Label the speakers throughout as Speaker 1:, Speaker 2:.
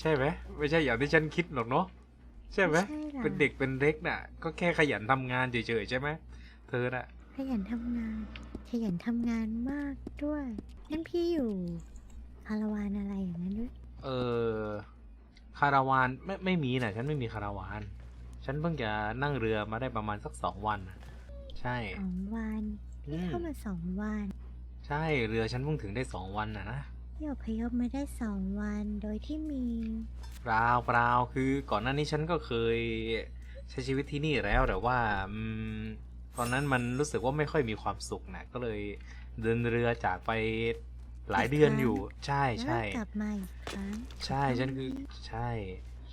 Speaker 1: ใช่ไหมไม่ใช่อย่างที่ฉันคิดหรอกเนาะใช่ไหม
Speaker 2: ไม่ใช่หรอก
Speaker 1: เป็นเด็กเป็นเล็กน่ะ ก็แค่ขยันทำงานเฉยๆใช่ไหมเธอน่ะ
Speaker 2: ขยันทำงาน ขยันทำงานมากด้วยนั่นพี่อยู่คาราวานอะไรอย่างนั้นด้วย
Speaker 1: เออคาราวานไม่ไม่มีนะฉันไม่มีคาราวาน ฉันเพิ่งจะนั่งเรือมาได้ประมาณสักสองวันน่ะใช่
Speaker 2: สองวัน
Speaker 1: อื
Speaker 2: พี่
Speaker 1: ม
Speaker 2: เข้ามาสองวัน
Speaker 1: ใช่เรือฉันเพิ่งถึงได้สองวันน่ะนะ
Speaker 2: พี่อพยพมาได้สองวันโดยที่มี
Speaker 1: เปล่าเปล่าคือก่อนหน้านี้ฉันก็เคยใช้ชีวิตที่นี่แล้วแต่ว่าอืมตอนนั้นมันรู้สึกว่าไม่ค่อยมีความสุขนะก็เลยเดินเรือจากไปหลายเดือนอยู่ ใช่
Speaker 2: แล้ว
Speaker 1: ใช่
Speaker 2: กลับมาอีกครั้ง
Speaker 1: ใช่ฉันคือใช่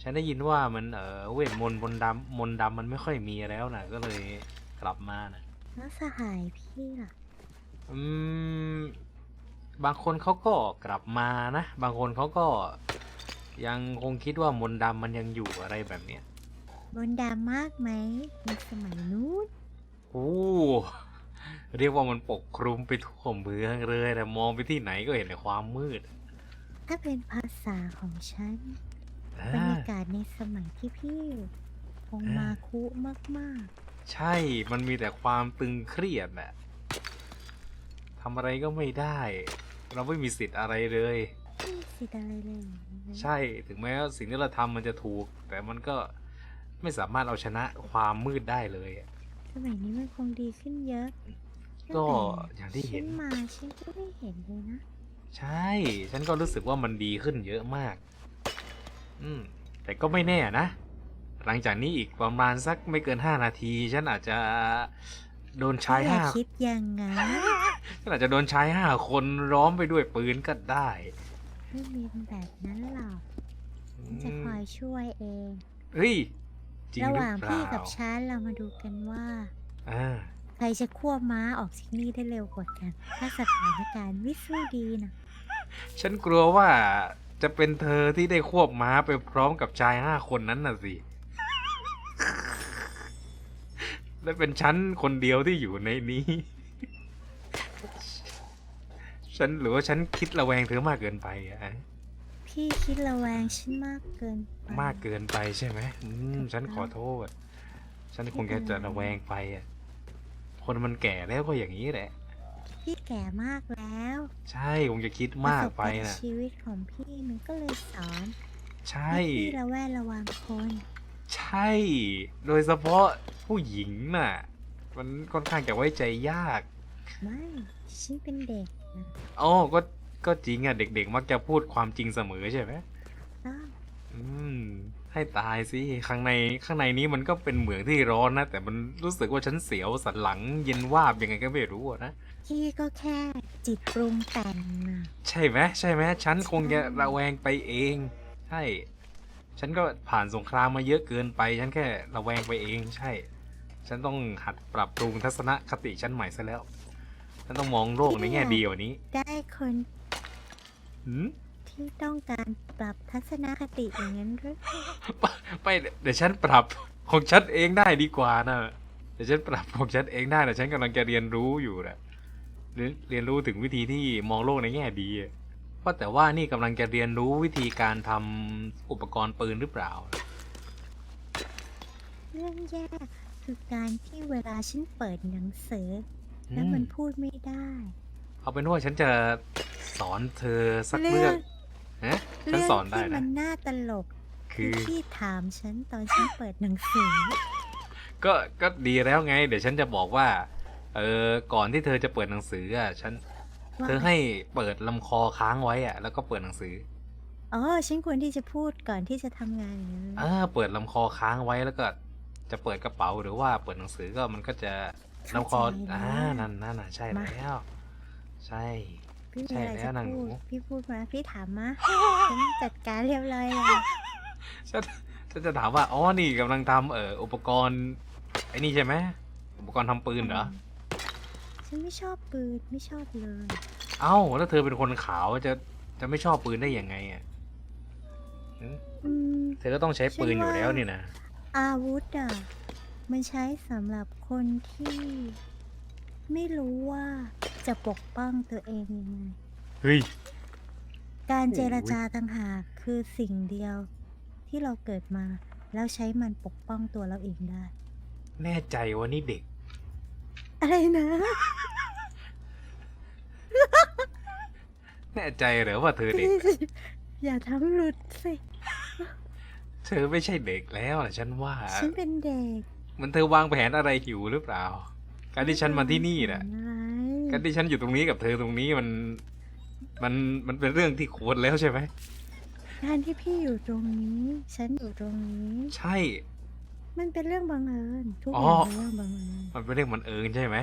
Speaker 1: ฉันได้ยินว่ามันเออเวทมนต์มนต์ดำมนต์ดำมันไม่ค่อยมีแล้วนะก็เลยกลับมานะ
Speaker 2: แล้วสหายพี่ล่ะ
Speaker 1: อืม บางคนเขาก็กลับมานะ บางคนเขาก็ยังคงคิดว่ามนต์ดำมันยังอยู่อะไรแบบเนี้ย
Speaker 2: บนดามากไหมในสมัยนู้น
Speaker 1: โอ้เรียกว่ามันปกคลุมไปทั่วเมืองเลยแต่มองไปที่ไหนก็เห็นแต่ความมืด
Speaker 2: ถ้าเป็นภาษาของฉัน
Speaker 1: อ่า
Speaker 2: บรรยากาศในสมัยที่พี่อยู่คง
Speaker 1: อ่าม
Speaker 2: มาคุมาก
Speaker 1: ใช่ มันมีแต่ความตึงเครียดแหละทำอะไรก็ไม่ได้ เราไม่มีสิทธิ์อะไรเลย
Speaker 2: ๆไม่มีสิทธิ์อะไรเลย
Speaker 1: ใช่ถึงแม้ว่าสิ่งที่เราทำมันจะถูก แต่มันก็ไม่สามารถเอาชนะความมืดได้เลยอะ
Speaker 2: สมัยนี้มันคงดีขึ้นเยอะ
Speaker 1: ก็
Speaker 2: ตั้แต่
Speaker 1: อย่างที่เห็น
Speaker 2: ฉัมาฉันก็ไม่เห็นเลยนะ
Speaker 1: ใช่ ฉันก็รู้สึกว่ามันดีขึ้นเยอะมาก อืม แต่ก็ไม่แน่นะ หลังจากนี้อีกประมาณสักไม่เกินห้านาที ฉันอาจจะโดนชาย
Speaker 2: อย่า
Speaker 1: ห้า
Speaker 2: คิดอย่างงั้น
Speaker 1: ฉันอาจจะโดนชายห้าคนล้อมไปด้วยปืนก็ได้
Speaker 2: ไม่มีแบบนั้นหรอก
Speaker 1: อื
Speaker 2: ฉันจะค
Speaker 1: ม
Speaker 2: อยช่วยเอง
Speaker 1: เฮ้ย จริง
Speaker 2: ระ
Speaker 1: ห
Speaker 2: ห
Speaker 1: รือ
Speaker 2: ว่าง
Speaker 1: เป
Speaker 2: พี่
Speaker 1: ล่า
Speaker 2: กับฉันเรามาดูกันว่า
Speaker 1: อ่า
Speaker 2: ใครจะควบม้าออกจากนี่ได้เร็วกว่ากัน ถ้าสถานการณ์ไม่สู้ดีนะ
Speaker 1: ฉันกลัวว่าจะเป็นเธอที่ได้ควบม้าไปพร้อมกับชายห้าคนนั้นน่ะสิ และเป็นฉันคนเดียวที่อยู่ในนี้ ฉันหรือว่าฉันคิดระแวงเธอมากเกินไปอะ
Speaker 2: พี่คิดระแวงฉันมากเกินไป
Speaker 1: มากเกินไปใช่ไหมอืมฉันขอโทษ ฉันคงแค่จะระแวงไปอะคนมันแก่แล้วก็อย่างนี้แหละ
Speaker 2: พี่แก่มากแล้ว
Speaker 1: ใช่คงจะคิดมากไป
Speaker 2: ประสบร
Speaker 1: นะ
Speaker 2: ณ์ชีวิตของพี่มันก็เลยสอน
Speaker 1: ใช่
Speaker 2: ให้พี่ระแวดระวังคน
Speaker 1: ใช่ โดยเฉพาะผู้หญิงน่ะ มันค่อนข้างจะไว้ใจยาก
Speaker 2: ไม่ ฉันเป็นเด็กนะ
Speaker 1: อ๋อก็ก็จริงอะเด็ก ๆ มักจะพูดความจริงเสมอใช่ไหม
Speaker 2: ต้อง
Speaker 1: อืม ให้ตายสิข้างในข้างในนี้มันก็เป็นเหมืองที่ร้อนนะ แต่มันรู้สึกว่าฉันเสียวสันหลังเย็นวาบยังไงก็ไม่รู้อะนะ
Speaker 2: พี่ก็แค่จิตปรุงแต่งนะ
Speaker 1: ใช่ไหมใช่ไหมฉันคงจะระแวงไปเอง ใช่ ฉันก็ผ่านสงครามมาเยอะเกินไป ฉันแค่ระแวงไปเอง ใช่ ฉันต้องหัดปรับปรุงทัศนคติฉันใหม่ซะแล้ว ฉันต้องมองโลกในแง่ดีกว่านี้
Speaker 2: ได้คน
Speaker 1: หืม
Speaker 2: ที่ต้องการปรับทัศนคติอย่างนั้นหรือ
Speaker 1: ไปเดี๋ยวฉันปรับของฉันเองได้ดีกว่านะเดี๋ยวฉันปรับของฉันเองได้แต่ฉันกำลังจะเรียนรู้อยู่นะเรียนเรียนรู้ถึงวิธีที่มองโลกในแง่ดีอะว่าแต่ว่านี่กำลังจะเรียนรู้วิธีการทำอุปกรณ์ปืนหรือเปล่า
Speaker 2: เรื่องแย่คือการที่เวลาฉันเปิดหนังสือ แล้ว
Speaker 1: อืม
Speaker 2: มันพูดไม่ได้
Speaker 1: เอาเป็นว่าฉันจะสอนเธอสักเรื่องฮะฉัน
Speaker 2: เรื่อง
Speaker 1: สอนได้
Speaker 2: ที่มั
Speaker 1: นะ
Speaker 2: นน่าตลก
Speaker 1: คื
Speaker 2: คือ
Speaker 1: อ
Speaker 2: ที่ถามฉันตอนฉันเปิดหนังสือ
Speaker 1: ก็ก็ดีแล้วไง เดี๋ยวฉันจะบอกว่า เออก่อนที่เธอจะเปิดหนังสืออะฉัน
Speaker 2: ว่า
Speaker 1: เธอให้เปิดลำคอค้างไว้อะ แล้วก็เปิดหนังสือ
Speaker 2: อ๋อฉันควรที่จะพูดก่อนที่จะทำงานอย่างนั้น
Speaker 1: อ่าเปิดลำคอค้างไว้แล้วก็ จะเปิดกระเป๋าหรือว่าเปิดหนังสือก็มันก็จะ ลำคออ่านั่นนั่นน่ะใช่แล้ว ใช่
Speaker 2: พี่
Speaker 1: ใช่
Speaker 2: มีอะไร
Speaker 1: แล้
Speaker 2: จะ
Speaker 1: วนางหนู
Speaker 2: พูดพี่พูดมาพี่ถามมาฉันจัดการเรียบร้อยแล้ว
Speaker 1: ฉันฉันจะถามว่าอ๋อนี่กำลังทำเอ่ออุปกรณ์ไอ้นี่ใช่ไหมอุปกรณ์ทำปืนเหรอ
Speaker 2: ฉันไม่ชอบปืนไม่ชอบเลย
Speaker 1: เอ้าแล้วเธอเป็นคนขาวจะจะไม่ชอบปืนได้ยังไงอะหืม
Speaker 2: อืม
Speaker 1: เธอก็ต้องใช้ปืนอยู่แล้วนี่นะ
Speaker 2: อาวุธอะ มันใช้สำหรับคนที่ ไม่รู้ว่าจะปกป้องตัวเองยังไง
Speaker 1: เฮ้ย
Speaker 2: การเจร
Speaker 1: โอ้ย
Speaker 2: จาต่างหากคือสิ่งเดียวที่เราเกิดมา แล้วใช้มันปกป้องตัวเราเองได้
Speaker 1: แน่ใจว่านี่เด็ก
Speaker 2: อะไรนะ
Speaker 1: แน่ใจเหรอว่าเธอเด็ก
Speaker 2: อย่าทำหลุดสิ
Speaker 1: เธอไม่ใช่เด็กแล้วนะฉันว่า
Speaker 2: ฉันเป็นเด็ก
Speaker 1: มันเธอวางแผนอะไรอยู่หรือเปล่า การที่ฉันมาที่นี่น่ะ
Speaker 2: อะไร
Speaker 1: การที่ฉันอยู่ตรงนี้กับเธอตรงนี้มันมันมันเป็นเรื่องที่ควรแล้วใช่ไหม
Speaker 2: การที่พี่อยู่ตรงนี้ ฉันอยู่ตรงนี้
Speaker 1: ใช่
Speaker 2: มันเป็นเรื่องบังเอิญทุก
Speaker 1: อ๋
Speaker 2: อ
Speaker 1: อ
Speaker 2: ย่างเป็นเรื่องบังเอิญ
Speaker 1: มันเป็นเรื่องมันเอิญใช่ไหม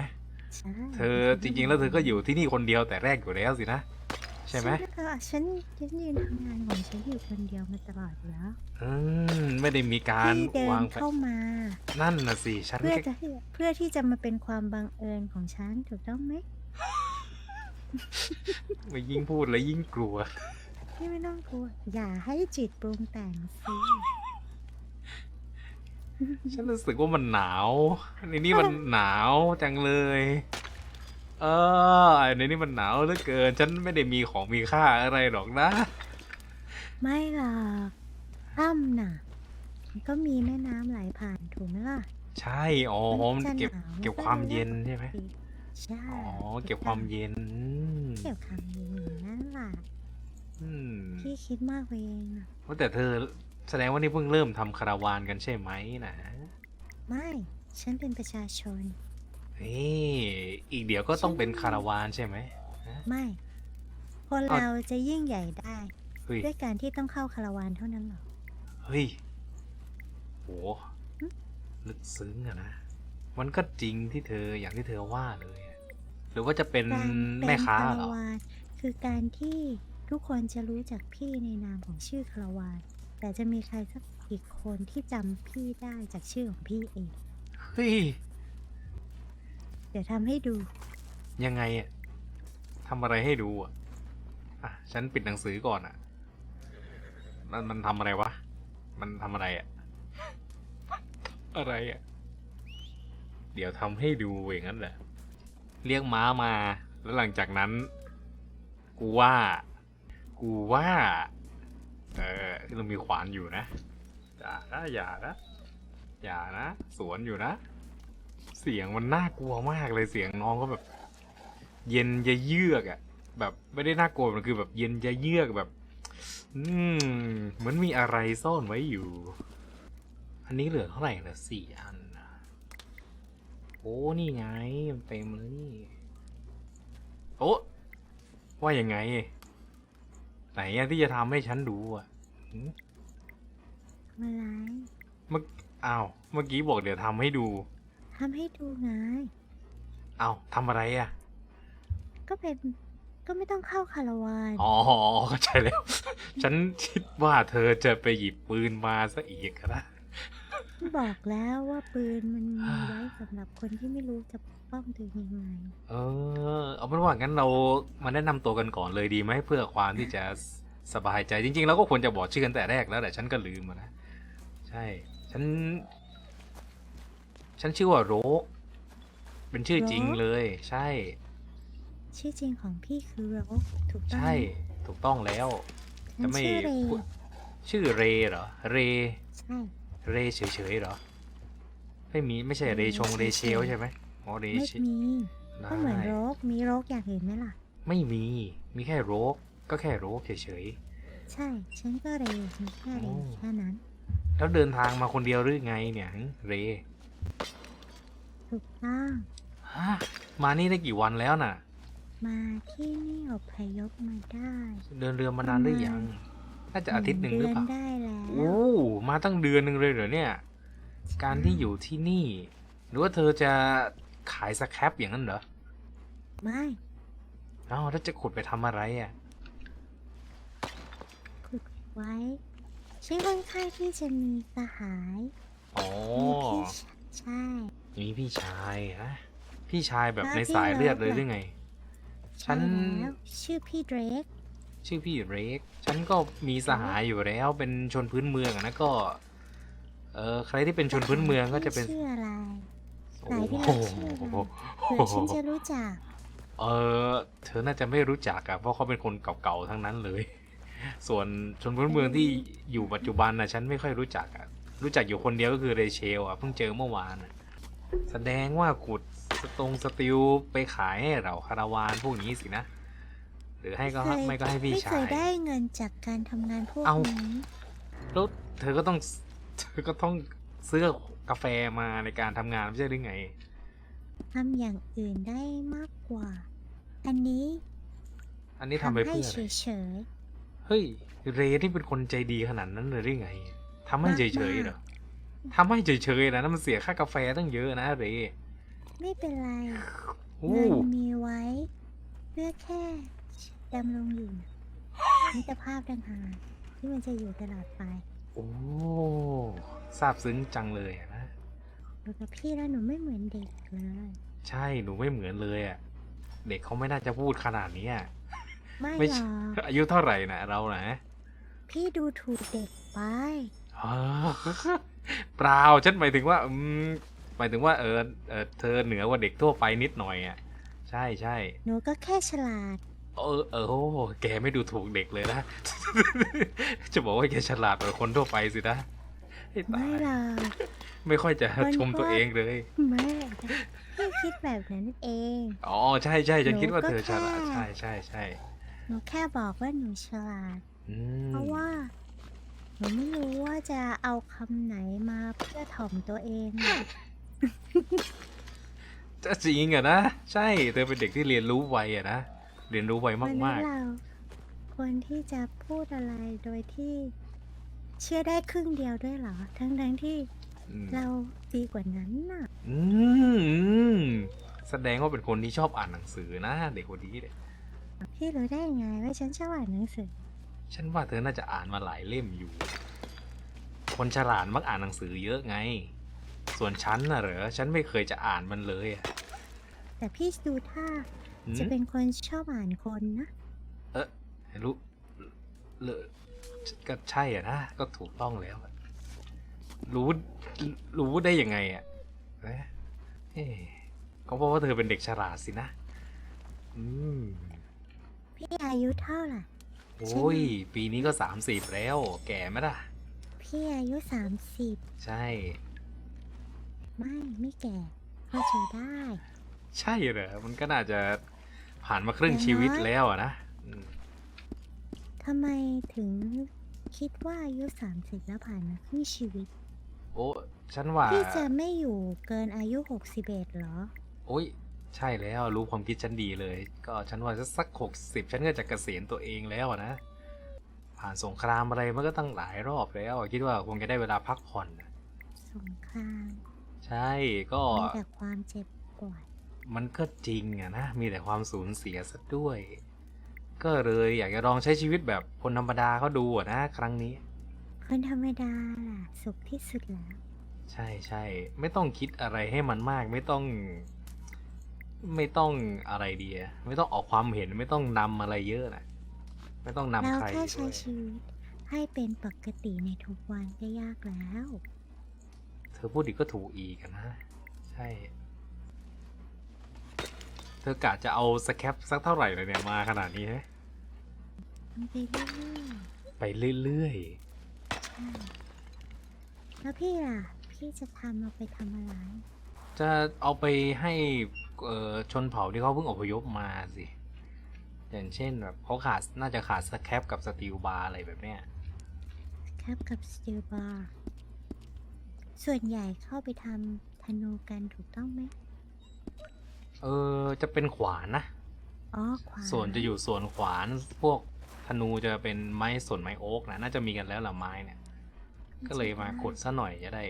Speaker 2: ใช่
Speaker 1: เธอจริง ๆ แล้วเธอก็อยู่ที่นี่คนเดียวแต่แรกอยู่แล้วสินะใช่ไหม
Speaker 2: เออฉันฉันยืนทำงานของฉันอยู่คนเดียวมาตลอดอยู่แล้ว
Speaker 1: อืมไม่ได้มีการ
Speaker 2: พี่เดิ
Speaker 1: วานงแผน
Speaker 2: เข้ามา
Speaker 1: นั่นน่ะสิฉัน
Speaker 2: เพื่อ
Speaker 1: แค่
Speaker 2: จะให้เพื่อที่จะมาเป็นความบังเอิญของฉันถูกต้องไหม
Speaker 1: ไม่ยิ่งพูดแล้วยิ่งกลัว
Speaker 2: พี่ไม่ต้องกลัวอย่าให้จิตปรุงแต่งสิ
Speaker 1: ฉันรู้สึกว่ามันหนาวในนี้มันหนาวจังเลย เออในนี้มันหนาวเหลือเกิน ฉันไม่ได้มีของมีค่าอะไรหรอกนะ
Speaker 2: ไม่หรอกถ้ำน่ะมันก็มีแม่น้ำไหลผ่านถูกไหมล่ะ
Speaker 1: ใช่ อ๋อมัน
Speaker 2: จะ
Speaker 1: เก็บ
Speaker 2: หนาว
Speaker 1: เก็บ
Speaker 2: น
Speaker 1: ความเย็นใช่ไหม
Speaker 2: ปกติใช่
Speaker 1: อ๋อ
Speaker 2: ถู
Speaker 1: เก็บ
Speaker 2: ต้
Speaker 1: ควา
Speaker 2: อง
Speaker 1: มเย็นอืม
Speaker 2: เก็บความเย็นอย่างนั่นแหละ
Speaker 1: อืม
Speaker 2: พี่คิดมากไปเองอะ
Speaker 1: ว่าแต่เธอแสดงว่านี่เพิ่งเริ่มทำคาราวานกันใช่ไหมนะ
Speaker 2: ไม่ ฉันเป็นประชาชน
Speaker 1: เฮ้อีกเดี๋ยวก็ต้องเป็นคาราวานใช่ไหม
Speaker 2: ไม่ คน
Speaker 1: เอา
Speaker 2: เราจะยิ่งใหญ่ได้
Speaker 1: เฮ้ย
Speaker 2: ด้วยการที่ต้องเข้าคาราวานเท่านั้นหรอ
Speaker 1: เฮ้ยโห
Speaker 2: หึ
Speaker 1: ลึกซึ้งอะนะ มันก็จริงที่เธออย่างที่เธอว่าเลยอะหรือว่าจะเป็น
Speaker 2: การเป็
Speaker 1: แม่
Speaker 2: น
Speaker 1: ค้า
Speaker 2: คาร
Speaker 1: เหรอ
Speaker 2: วานคือการที่ทุกคนจะรู้จักพี่ในนามของชื่อคาราวานแต่จะมีใครสักอีกคนที่จำพี่ได้จากชื่อของพี่เอง
Speaker 1: เฮ้ย
Speaker 2: เดี๋ยวทำให้ดู
Speaker 1: ยังไงอะทำอะไรให้ดูอะอะ ฉันปิดหนังสือก่อนอะมันมันทำอะไรวะ มันทำอะไรอะอะไรอะเดี๋ยวทำให้ดูอย่างนั้นแหละ เรียกม้ามา แล้วหลังจากนั้น กูว่า กูว่า เออเรามีขวานอยู่นะ อย่านะอย่านะ อย่านะ สวนอยู่นะ เสียงมันน่ากลัวมากเลยเสียงน้องก็แบบ เย็นจะเยือกอะแบบไม่ได้น่ากลัวมันคือแบบเย็นจะเยือกแบบ อืมเหมือนมีอะไรซ่อนไว้อยู่ อันนี้เหลือเท่าไหร่เหลือสี่อันนะโอ้นี่ไงมันเต็มเลยนี่โอ้ว่ายังไง ไหนอะที่จะทำให้ฉันดูอะหืม
Speaker 2: อะไร
Speaker 1: เมื่ออ้าว เมื่อกี้บอกเดี๋ยวทำให้ดู
Speaker 2: ทำให้ดูไง
Speaker 1: อ้าวทำอะไรอะ
Speaker 2: ก็เป็น ก็ไม่ต้องเข้าคาราวาน
Speaker 1: อ๋อเข้าใจแล้ว ฉันคิดว่าเธอจะไปหยิบปืนมาซะอีกนะ
Speaker 2: บอกแล้วว่าปืนมันมีไว้สำหรับคนที่ไม่รู้จะปกป้องตัวเองยังไง
Speaker 1: เออ เอาเป็นว่างั้นเรามาแนะนำตัวกันก่อนเลยดีไหมเพื่อความที่จะสบายใจจริงๆเราก็ควรจะบอกชื่อกันแต่แรกแล้วแต่ฉันก็ลืมอะนะ ใช่ ฉัน ฉันชื่อว่าโรกเป็นชื่อจริง
Speaker 2: โรค
Speaker 1: เลย ใช่
Speaker 2: ชื่อจริงของพี่คือโรกถูกต้อง
Speaker 1: ใช่
Speaker 2: ไหม
Speaker 1: ถูกต้องแล้ว
Speaker 2: ฉั
Speaker 1: จะ
Speaker 2: น
Speaker 1: ไม่
Speaker 2: ชื่อเร
Speaker 1: พูดชื่อเรเหรอ เร
Speaker 2: ใช่
Speaker 1: เรเฉยๆเหรอ ไม่มีไม่ใช่เรชงเรเชลใช่ไหมอ๋อเร
Speaker 2: ไม่
Speaker 1: เช
Speaker 2: มี
Speaker 1: ได้
Speaker 2: ก็เหมือนโรกมีโรกอยากเห็นไหมล่ะ
Speaker 1: ไม่มี มีแค่โรกก็แค่โรกเฉย
Speaker 2: ใช่ ฉันก็เรฉันแค่เร
Speaker 1: โอ้
Speaker 2: แค่นั้น
Speaker 1: ๆ แล้วเดินทางมาคนเดียวหรือไงเนี่ยหึเร
Speaker 2: ถูกต้อง
Speaker 1: ฮะมานี่ได้กี่วันแล้วน่ะ
Speaker 2: มาที่นี่อพยพมาได้
Speaker 1: เดินเรือมานานหรือยังน่าจะอาทิตย์หนึ่งหรือเปล่า
Speaker 2: ดืนได้แล้ว
Speaker 1: โอ้มาตั้งเดือนหนึ่งเลยเหรอเนี่ย การที่อยู่ที่นี่ หรือว่าเธอจะขายสแครปอย่างนั้นเหรอ
Speaker 2: ไม่
Speaker 1: เอ้าแล้วจะขุดไปทำอะไรอะ
Speaker 2: ขุดไว้ฉันค่อนข้างที่จะมีสหาย
Speaker 1: อ๋อ
Speaker 2: มีพี่ช ใช่
Speaker 1: มีพี่ชายนะพี่ชายแบบ
Speaker 2: แล้ว
Speaker 1: ใน
Speaker 2: พี่
Speaker 1: สายเลือด
Speaker 2: เลิ
Speaker 1: เลย
Speaker 2: ฟ
Speaker 1: หรือ
Speaker 2: ล่ะ
Speaker 1: ไง ฉั
Speaker 2: ใช่
Speaker 1: น
Speaker 2: แล้วชื่อพี่เดรก
Speaker 1: ชื่อพี่เรก ฉันก็มีสหายอยู่แล้วเป็นชนพื้นเมืองอะนะก็ เออใครที่เป็นชนพื้นเมืองก็จะเป็น
Speaker 2: ชื่ออะไร
Speaker 1: โอ้
Speaker 2: สายที่
Speaker 1: โห
Speaker 2: รักชื่ออะไรเผื่อฉันจะรู้จัก
Speaker 1: เออเธอน่าจะไม่รู้จักอะเพราะเขาเป็นคนเก่าๆทั้งนั้นเลย ส่วนชนพื้นเมืองที่อยู่ปัจจุบันนะฉันไม่ค่อยรู้จักอะ รู้จักอยู่คนเดียวก็คือเรเชลอะเพิ่งเจอเมื่อวานอะแสดงว่าขุดสตรงสติลไปขายให้เราคาราวานพวกนี้สินะ หรือให้ก็
Speaker 2: เคย
Speaker 1: ไม่ก็ให้พี่
Speaker 2: ไม่
Speaker 1: ชา
Speaker 2: เค
Speaker 1: ย
Speaker 2: ยได้เงินจากการทำงานพวก
Speaker 1: เอ้า
Speaker 2: นี้
Speaker 1: แล้วเธอก็ต้องเธอก็ต้องซื้อกาแฟมาในการทำงานไม่ใช่หรือไง
Speaker 2: ทำอย่างอื่นได้มากกว่า อันนี้
Speaker 1: อันนี้ทำไป
Speaker 2: ให้
Speaker 1: เพื่ออะไร
Speaker 2: เฉย
Speaker 1: เฮ้ย เรนี่เป็นคนใจดีขนาดนั้นเลยหรือไง ทำให้เฉยๆเหรอทำให้เฉยๆนะนั่นมันเสียค่ากาแฟตั้งเยอะนะเร
Speaker 2: ๆไม่เป็นไร
Speaker 1: โอ้
Speaker 2: เงินมีไว้เพื่อแค่ดำรงอยู่มิตรภาพต่างหากที่มันจะอยู่ตลอดไป
Speaker 1: โอ้ซาบซึ้งจังเลยอะนะ
Speaker 2: อยู่กับพี่แล้วหนูไม่เหมือนเด็กเลย
Speaker 1: ใช่หนูไม่เหมือนเลยอะเด็กเขาไม่น่าจะพูดขนาดนี้อะ
Speaker 2: ไม่
Speaker 1: ไม่
Speaker 2: หร
Speaker 1: ใช่
Speaker 2: อก
Speaker 1: อายุเท่าไหร่นะเรานะ
Speaker 2: พี่ดูถูกเด็กไป
Speaker 1: อ๋อ เปล่าฉันหมายถึงว่า อืมหมายถึงว่าเออเออเธอเหนือกว่าเด็กทั่วไปนิดหน่อยอะ ใช่ใช่
Speaker 2: หนูก็แค่ฉลาด
Speaker 1: เออเออโอ้แกไม่ดูถูกเด็กเลยนะ จะบอกว่าแกฉลาดกว่าคนทั่วไปสินะให้ตา
Speaker 2: ไม่
Speaker 1: ย
Speaker 2: หรอก
Speaker 1: ไม่ค่อยจะ
Speaker 2: คน
Speaker 1: ชมตัวเองเลย
Speaker 2: ไม่หรอกพี่คิดแบบนั้นเอง
Speaker 1: อ๋อใช่ใช่ฉันคิดว่า
Speaker 2: หนูก็
Speaker 1: เธอฉลาด
Speaker 2: แค่
Speaker 1: ใช่ใช่ใช่
Speaker 2: หนูแค่บอกว่าหนูฉลาด
Speaker 1: อืม
Speaker 2: เพราะว่า หนูไม่รู้ว่าจะเอาคำไหนมาเพื่อถ่อมตัวเองอะ
Speaker 1: จะจริงอะนะ ใช่เธอเป็นเด็กที่เรียนรู้ไวอะนะเรียนรู้ไว
Speaker 2: วันนี้
Speaker 1: มาก
Speaker 2: เราควรที่จะพูดอะไรโดยที่เชื่อได้ครึ่งเดียวด้วยเหรอ ทั้งทั้งๆที่
Speaker 1: ๆอืม
Speaker 2: เราดีกว่านั้นน่ะ
Speaker 1: อืมแสดงว่าเป็นคนที่ชอบอ่านหนังสือนะ เด็กคนนี้เนี่ย
Speaker 2: พี่รู้ได้ยังไงว่าฉันชอบอ่านหนังสือ
Speaker 1: ฉันว่าเธอน่าจะอ่านมาหลายเล่มอยู่ คนฉลาดมักอ่านหนังสือเยอะไง ส่วนฉันน่ะเหรอ ฉันไม่เคยจะอ่านมันเลยอะ
Speaker 2: แต่พี่ดูท่า
Speaker 1: หืม
Speaker 2: จะเป็นคนชอบอ่านคนนะ
Speaker 1: เออรู้เลยก็ใช่อะนะ ก็ถูกต้องแล้วอะรู้ รู้ได้ยังไงอะเอ๊ะเอ๊ะก็เพราะว่าเธอเป็นเด็กฉลาดสินะ อืม
Speaker 2: พี่อายุเท่าไหร่
Speaker 1: โอ้ย ปีนี้ก็สามสิบแล้ว แก่ไหมล่ะ
Speaker 2: พี่อายุสามสิบ
Speaker 1: ใช่
Speaker 2: ไม่ไม่แก่เข้าใจได้
Speaker 1: ใช่เหรอ มันก็น่าจะผ่านมาครึ่ง
Speaker 2: อย่างน้อย
Speaker 1: ชีวิตแล้วอะนะอืม
Speaker 2: ทำไมถึงคิดว่าอายุสามสิบแล้วผ่านมาครึ่งชีวิต
Speaker 1: โอ้ ฉันว่า
Speaker 2: พี่จะไม่อยู่เกินอายุหกสิบเอ็ดหรอ
Speaker 1: โอ้ย ใช่แล้วรู้ความคิดฉันดีเลย ก็ฉันว่าสักหกสิบฉันก็จะเกษียณตัวเองแล้วอะนะ ผ่านสงครามอะไรมันก็ตั้งหลายรอบแล้วอะคิดว่าคงจะได้เวลาพักผ่อนนะ
Speaker 2: สงคราม
Speaker 1: ใช่ก็
Speaker 2: มีแต่ความเจ็บปวด
Speaker 1: มันก็จริงอะนะมีแต่ความสูญเสียซะด้วย ก็เลยอยากจะลองใช้ชีวิตแบบคนธรรมดาเขาดูอะนะ ครั้งนี้
Speaker 2: คนธรรมดาล่ะสุขที่สุดแล้ว
Speaker 1: ใช่ใช่ไม่ต้องคิดอะไรให้มันมากไม่ต้อง ไม่ต้องอะไรดีอะไม่ต้องออกความเห็นไม่ต้องนำอะไรเยอะนะไม่ต้องนำ
Speaker 2: เรา
Speaker 1: ใคร
Speaker 2: แค่
Speaker 1: ด้
Speaker 2: ใช้
Speaker 1: วย
Speaker 2: ชีวิตให้เป็นปกติในทุกวันก็ยากแล้ว
Speaker 1: เธอพูดอีกก็ถูกอีกอะนะใช่ เธอกะจะเอาสแคปสักเท่าไหร่เลยเนี่ยมาขนาดนี้ฮะ
Speaker 2: มันไปเรื่อย
Speaker 1: ไปเรื่อย
Speaker 2: ๆใช่แล้วพี่ล่ะ พี่จะทำเอาไปทำอะไร
Speaker 1: ๆ จะเอาไปให้เอ่อ ชนเผ่าที่เขาเพิ่งอพยพมาสิ อย่างเช่นแบบเขาขาดน่าจะขาดสแคปกับสตีลบาร์อะไรแบบเนี้ย
Speaker 2: ครับกับสตีลบาร์ส่วนใหญ่เข้าไปทำธนูกันถูกต้องไหม
Speaker 1: เออจะเป็นขวานนะ
Speaker 2: อ๋อขวาน
Speaker 1: ส่วนจะอยู่ส่วนขวานพวกธนูจะเป็นไม้ส่วนไม้โอ๊กนะน่าจะมีกันแล้วละไม้เนี่ย ก็เลยมาขุดซะหน่อยจะได้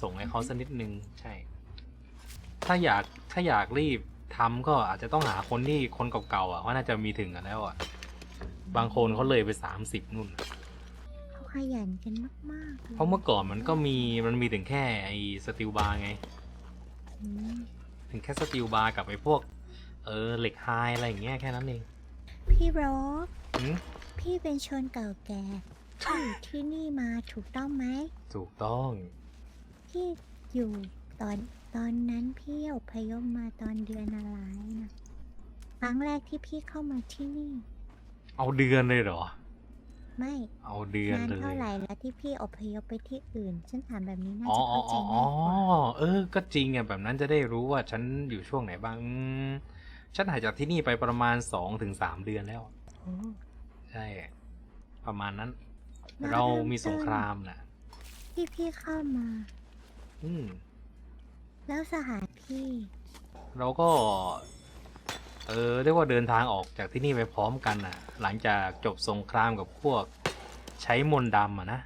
Speaker 1: ส่งให้เขาสักนิดนึงใช่ ถ้าอยากถ้าอยากรีบทำก็อาจจะต้องหาคนที่คนเก่าๆอะว่าน่าจะมีถึงกันแล้วอะ บางคนเขาเลยไปสามสิบนู่น
Speaker 2: เขาขยันกันมากๆลย
Speaker 1: เพราะเมื่อก่อนมันก็มีมันมีถึงแค่ไอ้สติลบาร์ไง
Speaker 2: อืม
Speaker 1: ถึงแค่สติลบาร์กับไอ้พวก เออเหล็กไฮอะไรอย่างเงี้ยแค่นั้นเอง
Speaker 2: พี่โรบ
Speaker 1: หืม
Speaker 2: พี่เป็นชนเก่าแก่ที่อยู่ที่นี่มาถูกต้องไหม
Speaker 1: ถูกต้อง
Speaker 2: พี่อยู่ตอน ตอนนั้นพี่อพยพมาตอนเดือนอะไรนะครั้งแรกที่พี่เข้ามาที่นี่
Speaker 1: เอาเดือนเลยเหรอ
Speaker 2: ไม่
Speaker 1: เอาเดือน
Speaker 2: นาน
Speaker 1: เลย
Speaker 2: เท่าไหร่แล้วที่พี่อพยพไปที่อื่น ฉันถามแบบนี้น่า
Speaker 1: อ๋อ
Speaker 2: จะ
Speaker 1: อ๋อ
Speaker 2: เข้าใจ
Speaker 1: อ๋อ
Speaker 2: ง่ายกว่า
Speaker 1: เออ ก็จริงอะแบบนั้นจะได้รู้ว่าฉันอยู่ช่วงไหนบ้างอืมฉันหายจากที่นี่ไปประมาณสองถึงสามเดือนแล้ว
Speaker 2: โอ้
Speaker 1: ใช่ ประมาณนั้น
Speaker 2: แล้ว
Speaker 1: เรา
Speaker 2: เริ่
Speaker 1: มีสง
Speaker 2: ต้น
Speaker 1: ครามน่ะ
Speaker 2: ที่พี่เข้ามา
Speaker 1: อืม
Speaker 2: แล้วสหายพี่
Speaker 1: เราก็ เออเรียกว่าเดินทางออกจากที่นี่ไปพร้อมกันน่ะ หลังจากจบสงครามกับพวกใช้มนต์ดำอะนะ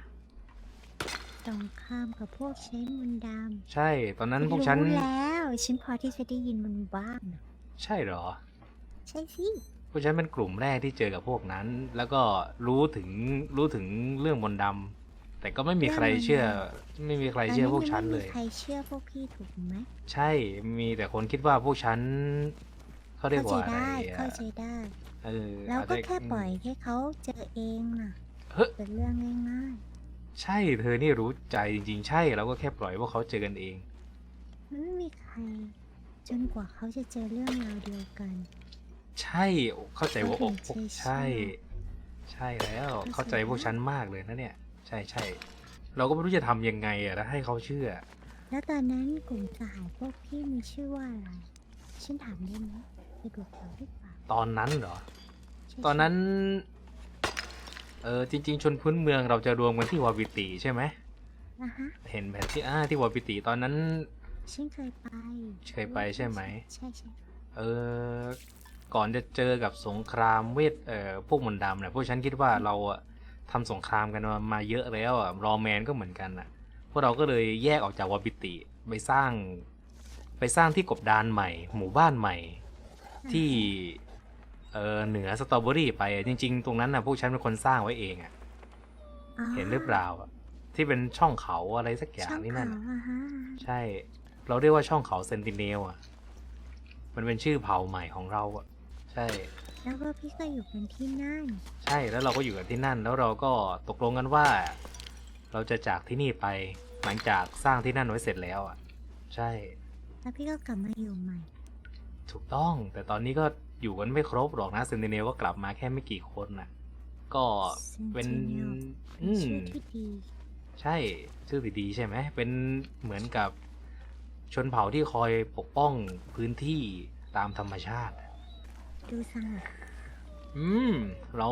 Speaker 2: ตรงข้ามกับพวกใช้มนต์ดำ
Speaker 1: ใช่ ตอนนั้นพวกฉัน
Speaker 2: รู้แล้ว ฉันพอที่จะได้ยินมันบ้างนะ
Speaker 1: ใช่เหรอ
Speaker 2: ใช่สิ
Speaker 1: พวกฉันเป็นกลุ่มแรกที่เจอกับพวกนั้น แล้วก็รู้ถึงรู้ถึงเรื่องมนต์ดำ แต่ก็ไม่มีใครเชื่อ ไม่มีใครเชื่อพวกฉันเลย
Speaker 2: ตอไม่มีใครเชื่อพวกพี่ถูกไหม
Speaker 1: ใช่มีแต่คนคิดว่าพวกฉันเขาเรียก
Speaker 2: เข้าใจ
Speaker 1: ว่าอะไร
Speaker 2: ได้
Speaker 1: อะ
Speaker 2: เข้าใจได้
Speaker 1: เออ
Speaker 2: เราก็
Speaker 1: อาจจะ
Speaker 2: แค่ปล่อยให้เขาเจอเองน่ะ
Speaker 1: เฮ้ย
Speaker 2: เป็นเรื่องง่าย
Speaker 1: ใช่เธอนี่รู้ใจจริงๆ ใช่เราก็แค่ปล่อยว่าเขาเจอกันเอง
Speaker 2: ๆมันไม่มีใคร จนกว่าเขาจะเจอเรื่องราวเดียวกัน
Speaker 1: ใช่เข้าใจว่า
Speaker 2: เขา
Speaker 1: อก
Speaker 2: ถึง
Speaker 1: อก
Speaker 2: จะ
Speaker 1: ใช่
Speaker 2: เชื่
Speaker 1: ใช่แล้ว
Speaker 2: เข้า
Speaker 1: เข้าใจ
Speaker 2: ใจ
Speaker 1: พวก
Speaker 2: ได้
Speaker 1: ฉันมากเลยนะเนี่ย ใช่ใช่เราก็ไม่รู้จะทำยังไงอะแล้วให้เขาเชื่อ
Speaker 2: แล้วตอนนั้นกลุ่มสหายพวกพี่มีชื่อว่าอะไร ฉันถามได้ไหมสะดวกเราหรือเปล่า
Speaker 1: ตอนนั้นเหรอ
Speaker 2: ใช่
Speaker 1: ตอนนั้น เออจริง ๆ ชนพื้นเมืองเราจะรวมกันที่วาบิติใช่ไหม
Speaker 2: อะฮะ
Speaker 1: เห็นแผนที่อ่าที่วาบิติตอนนั้น
Speaker 2: ฉันเคยไป
Speaker 1: เคยไปใช่ไหม
Speaker 2: ใช่ใช่
Speaker 1: เออก่อนจะเจอกับสงครามเวทเอ่อพวกมนต์ดำเนี่ยพวกฉันคิดว่าเราอะ ทำสงครามกันมามาเยอะแล้วอะรอแมนก็เหมือนกันอะพวกเราก็เลยแยกออกจากวาบิติไปสร้าง ไปสร้างที่กบดานใหม่ หมู่บ้านใหม่ ที่เออเหนือสตรอเบอรี่ไปอะจริง ๆ ตรงนั้นนะพวกฉันเป็นคนสร้างไว้เองอะเห็นหรือเปล่าอะที่เป็นช่องเขาอะไรสักอย่าง
Speaker 2: ช่อง
Speaker 1: นี่นั่น
Speaker 2: เขา
Speaker 1: อะ
Speaker 2: อะฮะ
Speaker 1: ใช่ เราเรียกว่าช่องเขาเซนติเนลอะ มันเป็นชื่อเผ่าใหม่ของเราอะ ใช่
Speaker 2: แล้วก็พี่ก็อยู่กันที่นั่น
Speaker 1: ใช่แล้วเราก็อยู่กันที่นั่น แล้วเราก็ตกลงกันว่า เราจะจากที่นี่ไปหลังจากสร้างที่นั่นไว้เสร็จแล้วอะ ใช่
Speaker 2: แล้วพี่ก็กลับมาอยู่ใหม่
Speaker 1: ถูกต้อง แต่ตอนนี้ก็อยู่กันไม่ครบหรอกนะเซนติเนลก็กลับมาแค่ไม่กี่คนน่ะ ก็เป็น
Speaker 2: Sentinel
Speaker 1: อื
Speaker 2: เป็น
Speaker 1: ม
Speaker 2: ชื่อที่ดี
Speaker 1: ใช่ชื่อดีๆใช่ไหมเป็นเหมือนกับชนเผ่าที่คอยปกป้องพื้นที่ตามธรรมชาติ
Speaker 2: ดูสงบ
Speaker 1: อืม เรา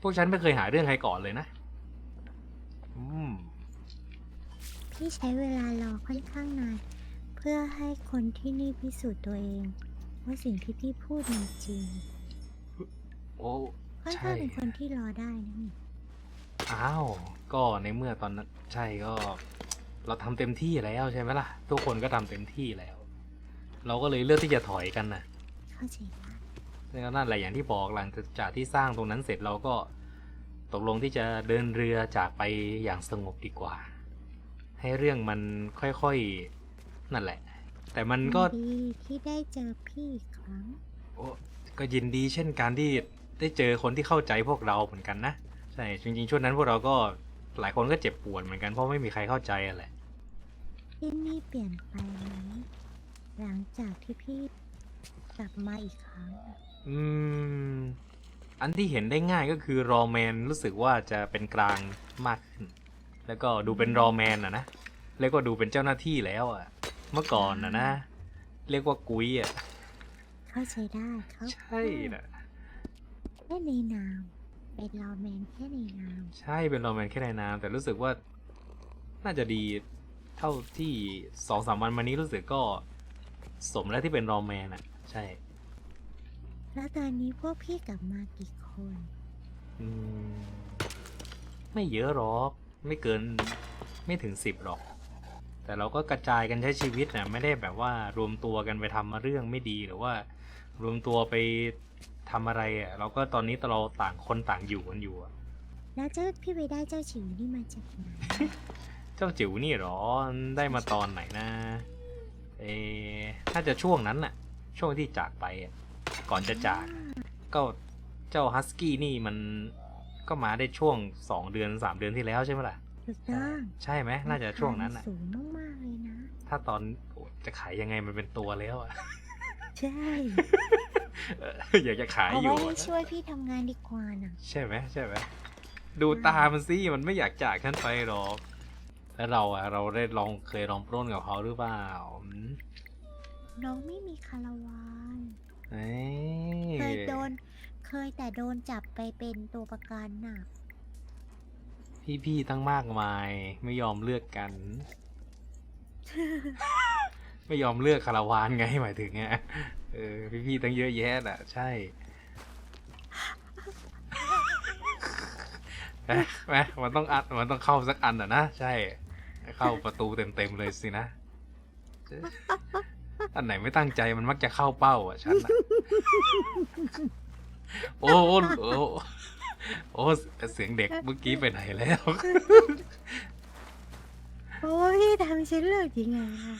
Speaker 1: พวกฉันไม่เคยหาเรื่องใครก่อนเลยนะ อืม
Speaker 2: พี่ใช้เวลารอค่อนข้างนาน เพื่อให้คนที่นี่พิสูจน์ตัวเอง ว่าสิ่งที่พี่พูดมันจริง
Speaker 1: โอ้
Speaker 2: ค่อน
Speaker 1: ใช่
Speaker 2: ข้างเป็นคนที่รอได้นะนี่
Speaker 1: อ้าว ก็ในเมื่อตอนนั้นใช่ก็ เราทำเต็มที่แล้วใช่ไหมล่ะ ทุกคนก็ทำเต็มที่แล้ว เราก็เลยเลือกที่จะถอยกันนะ
Speaker 2: เข้าใจได้
Speaker 1: แล้ว นั่นแหละอย่างที่บอกหลังจากที่สร้างตรงนั้นเสร็จเราก็ตกลงที่จะเดินเรือจากไปอย่างสงบดีกว่า ให้เรื่องมันค่อยๆนั่นแหละ แต่มันก็
Speaker 2: ดีที่ได้เจอพี่อีกครั้ง
Speaker 1: โอ้ก็ยินดีเช่นการที่ได้เจอคนที่เข้าใจพวกเราเหมือนกันนะใช่จริงๆช่วงนั้นพวกเราก็หลายคนก็เจ็บปวดเหมือนกันเพราะไม่มีใครเข้าใจอะแหละ
Speaker 2: พี่นี่เปลี่ยนไปไหมหลังจากที่พี่กลับมาอีกครั้ง
Speaker 1: อืม อันที่เห็นได้ง่ายก็คือรอแมนรู้สึกว่าจะเป็นกลางมากขึ้น แล้วก็ดูเป็นรอแมนอะนะ แล้วก็ดูเป็นเจ้าหน้าที่แล้วอะเมื่อก่อนอะนะ เรียกว่ากุ้ยอะ
Speaker 2: เข้าใจได้เขา
Speaker 1: ใช่นะ
Speaker 2: แค่ในนาม เป็นรอแมนแค่ในนาม
Speaker 1: ใช่เป็นรอแมนแค่ในนามแต่รู้สึกว่า น่าจะดีเท่าที่สองสามวันมานี้รู้สึกก็ สมแล้วที่เป็นรอแมนอะใช่
Speaker 2: แล้วตอนนี้พวกพี่กลับมากี่คน
Speaker 1: อืมไม่เยอะหรอก ไม่เกินไม่ถึงสิบหรอก แต่เราก็กระจายกันใช้ชีวิตนะไม่ได้แบบว่ารวมตัวกันไปทำเรื่องไม่ดีหรือว่า รวมตัวไปทำอะไรอะ เราก็ตอนนี้เราต่างคนต่างอยู่กันอยู่อะ
Speaker 2: แล้วเจ้าพี่ไปได้เจ้าฉิวนี่มาจากไหน
Speaker 1: เจ้าจิ๋วนี่หรอได้มาตอนไหนนะเออน่าจะช่วงนั้นน่ะ ช่วงที่จากไปอะ ก่อนจะจากก็เจ้าฮัสกี้นี่มันก็มาได้ช่วงสองเดือนสามเดือนที่แล้วใช่ไหมล่ะ
Speaker 2: ถูกต้อง
Speaker 1: ใช่ไหมน่าจะช่วงนั้น
Speaker 2: รา
Speaker 1: อะ
Speaker 2: คาสูงมากๆเลยนะ
Speaker 1: ถ้าตอนโอ้จะขายยังไงมันเป็นตัวแล้วอะ
Speaker 2: ใช่
Speaker 1: เอออยากจะขาย
Speaker 2: เอา
Speaker 1: อยู่
Speaker 2: ไว้ให้
Speaker 1: อะ
Speaker 2: ช่วยพี่ทำงานดีกว่าน่ะ
Speaker 1: ใช่ไหมใช่ไหมดูตามันสิมันไม่อยากจากฉันไปหรอกแล้วเราอะเราได้ลองเคยลองปล้นกับเขาหรือเปล่าอืม
Speaker 2: น้องไม่มีคาราวาน
Speaker 1: เอ้ย
Speaker 2: เคยโดน เคยแต่โดนจับไปเป็นตัวประกันน่ะ
Speaker 1: พี่ๆตั้งมากมาย ไม่ยอมเลือกกัน ไม่ยอมเลือกคาราวานไงหมายถึงไงเออพี่ๆตั้งเยอะแยะน่ะ ใช่แหมแหมมันต้องอัดมันต้องเข้าสักอันอะนะ ใช่ เข้าประตูเต็มๆเลยสินะ อันไหนไม่ตั้งใจมันมักจะเข้าเป้า อะฉันน่ะโอ้โอ้โอ้โอ้เสียงเด็กเมื่อกี้ไปไหนแล้ว
Speaker 2: โอ้ยทำฉันเลิกยังไงอะ